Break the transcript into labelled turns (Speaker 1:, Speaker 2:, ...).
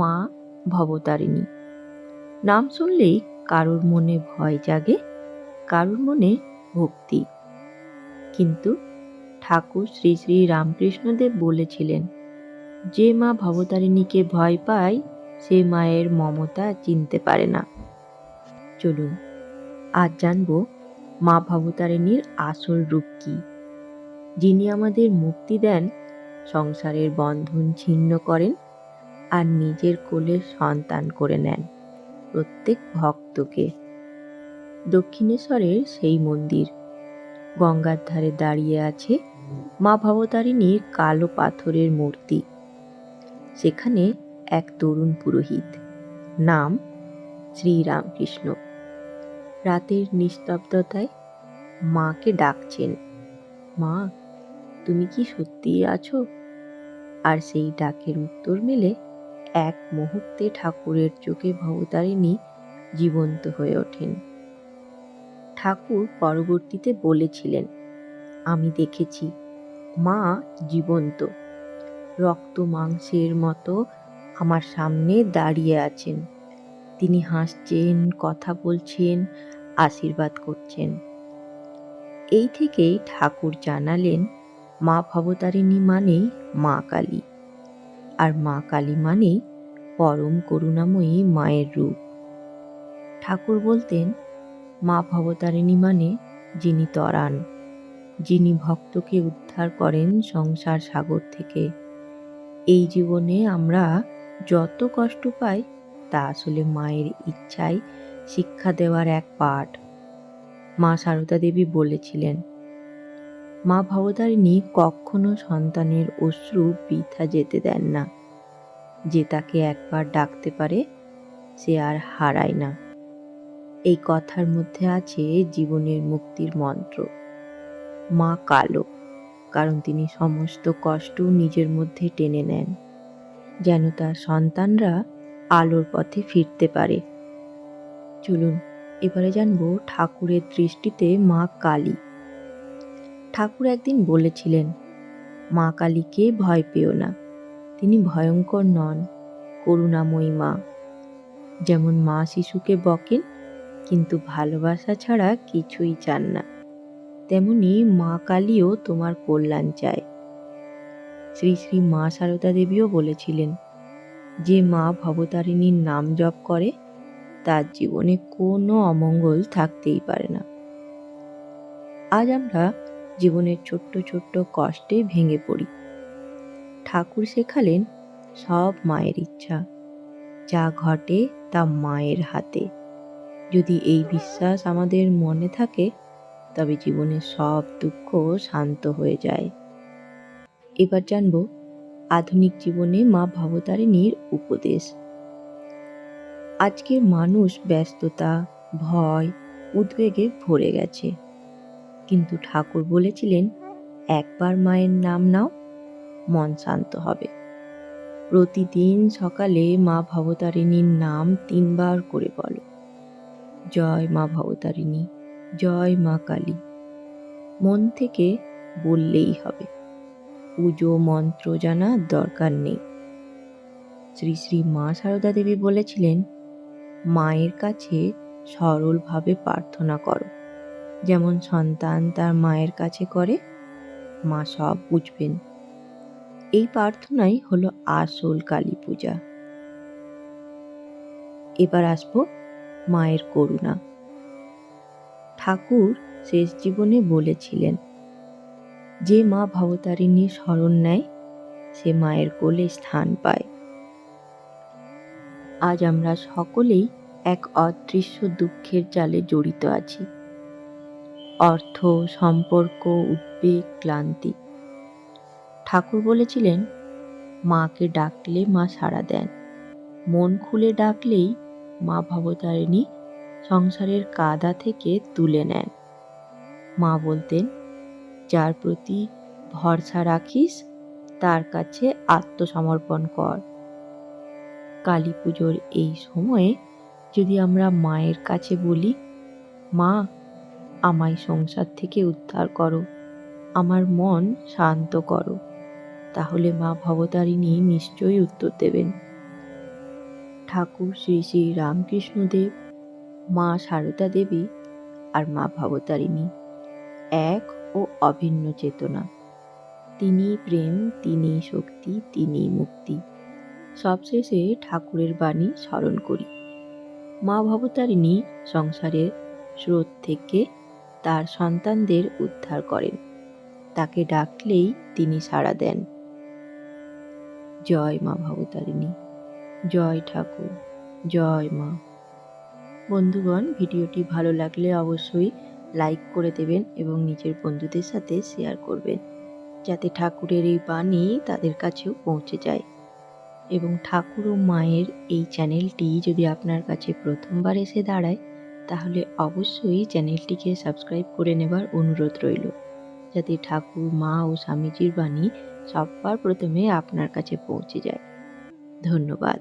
Speaker 1: মা ভবতারিণী। নাম শুনলেই কারোর মনে ভয় জাগে, কারোর মনে ভক্তি। কিন্তু ঠাকুর শ্রী শ্রী রামকৃষ্ণদেব বলেছিলেন, যে মা ভবতারিণীকে ভয় পায়, সে মায়ের মমতা চিনতে পারে না। চলুন, আজ জানব মা ভবতারিণীর আসল রূপ কী। যিনি আমাদের মুক্তি দেন, সংসারের বন্ধন ছিন্ন করেন আর নিজের কোলে সন্তান করে নেন প্রত্যেক ভক্তকে। দক্ষিণেশ্বরের সেই মন্দির। গঙ্গার ধারে দাঁড়িয়ে আছে মা ভবতারিণীর কালো পাথরের মূর্তি। সেখানে এক তরুণ পুরোহিত, নাম শ্রীরামকৃষ্ণ। রাতের নিস্তব্ধতায় মাকে ডাকছেন, মা, তুমি কি সত্যিই আছো? আর সেই ডাকের উত্তর মেলে এক মুহূর্তে ঠাকুরের চোখে ভবতারিণী জীবন্ত হয়ে ওঠেন। ঠাকুর পরবর্তীতে বলেছিলেন, আমি দেখেছি, মা জীবন্ত। রক্ত মাংসের মতো আমার সামনে দাঁড়িয়ে আছেন। তিনি হাসছেন, কথা বলছেন, আশীর্বাদ করছেন। এই থেকেই ঠাকুর জানালেন, মা ভবতারিণী মানেই মা কালী। আর মা কালী মানেই পরম করুণাময়ী মায়ের রূপ। ঠাকুর বলতেন, মা ভবতারিণী মানে যিনি তরান যিনি ভক্তকে উদ্ধার করেন সংসার সাগর থেকে। এই জীবনে আমরা যত কষ্ট পাই, তা আসলে মায়ের ইচ্ছায় শিক্ষা দেওয়ার এক পাঠ। মা সারদা দেবী বলেছিলেন মা ভবতারিণী কখনো সন্তানের অশ্রু বৃথা যেতে দেন না। যে তাকে একবার ডাকতে পারে, সে আর হারায় না। এই কথার মধ্যে আছে জীবনের মুক্তির মন্ত্র। মা কালো, কারণ তিনি সমস্ত কষ্ট নিজের মধ্যে টেনে নেন, যেন তার সন্তানরা আলোর পথে ফিরতে পারে। চলুন, এবারে জানব ঠাকুরের দৃষ্টিতে মা কালী। ঠাকুর একদিন বলেছিলেন, মা কালীকে ভয় পেও না, তিনি ভয়ঙ্কর নন, করুণাময়ী মা। যেমন মা শিশুকে বকেন, কিন্তু ভালোবাসা ছাড়া কিছুই চান না। তেমনি মা কালীও তোমার কল্যাণ চায়। শ্রী শ্রী মা সারদা দেবীও বলেছিলেন, যে মা ভবতারিণীর নাম জপ করে, তার জীবনে কোনো অমঙ্গল থাকতেই পারে না। আজ আমরা জীবনের ছোট্ট ছোট্ট কষ্টে ভেঙে পড়ি। ঠাকুর শেখালেন সব মায়ের ইচ্ছা, যা ঘটে তা মায়ের হাতে। যদি এই বিশ্বাস আমাদের মনে থাকে, তবে জীবনের সব দুঃখ শান্ত হয়ে যায়। এবার জানব, আধুনিক জীবনে মা ভবতারিণীর উপদেশ। আজকের মানুষ ব্যস্ততা, ভয়, উদ্বেগে ভরে গেছে। কিন্তু ঠাকুর বলেছিলেন, একবার মায়ের নাম নাও, মন শান্ত হবে। প্রতিদিন সকালে মা ভবতারিণীর নাম তিনবার করে বলো। জয় মা ভবতারিণী, জয় মা কালী। মন থেকে বললেই হবে। পুজো মন্ত্র জানার দরকার নেই। শ্রী শ্রী মা সারদা দেবী বলেছিলেন, মায়ের কাছে সরলভাবে প্রার্থনা করো। যেমন সন্তান তার মায়ের কাছে করে, মা সব বুঝবেন। এই প্রার্থনাই হলো আসল কালী পূজা। এবার আসব মায়ের করুণা। ঠাকুর শেষ জীবনে বলেছিলেন, যে মা ভবতারিণী স্মরণ নেয়, সে মায়ের কোলে স্থান পায়। আজ আমরা সকলেই এক অদৃশ্য দুঃখের জালে জড়িত আছি। অর্থ, সম্পর্ক, উদ্বেগ, ক্লান্তি। ঠাকুর বলেছিলেন, মাকে ডাকলে মা সাড়া দেন। মন খুলে ডাকলেই মা ভবতারিণী সংসারের কাদা থেকে তুলে নেন। মা বলতেন, যার প্রতি ভরসা রাখিস, তার কাছে আত্মসমর্পণ কর। কালী পুজোর এই সময়ে যদি আমরা মায়ের কাছে বলি, মা আমায় সংসার থেকে উদ্ধার করো। আমার মন শান্ত করো। তাহলে মা ভবতারিণী নিশ্চয়ই উত্তর দেবেন। ঠাকুর শ্রী শ্রী রামকৃষ্ণদেব, মা সারদা দেবী আর মা ভবতারিণী এক ও অভিন্ন চেতনা। তিনি প্রেম তিনি শক্তি তিনি মুক্তি। সবশেষে ঠাকুরের বাণী স্মরণ করি। মা ভবতারিণী সংসারের স্রোত থেকে তার সন্তানদের উদ্ধার করেন। তাকে ডাকলেই তিনি সাড়া দেন। জয় মা ভবতারিণী। জয় ঠাকুর। জয় মা। বন্ধুগণ, ভিডিওটি ভালো লাগলে অবশ্যই লাইক করে দেবেন এবং নিজের বন্ধুদের সাথে শেয়ার করবেন, যাতে ঠাকুরের এই বাণী তাদের কাছেও পৌঁছে যায়। এবং ঠাকুর ও মায়ের এই চ্যানেলটি যদি আপনার কাছে প্রথমবার এসে দাঁড়ায় তাহলে অবশ্যই চ্যানেলটিকে সাবস্ক্রাইব করে নেবার অনুরোধ রইল। যাতে ঠাকুর, মা ও স্বামীজির বাণী সবার প্রথমে আপনার কাছে পৌঁছে যায়। ধন্যবাদ।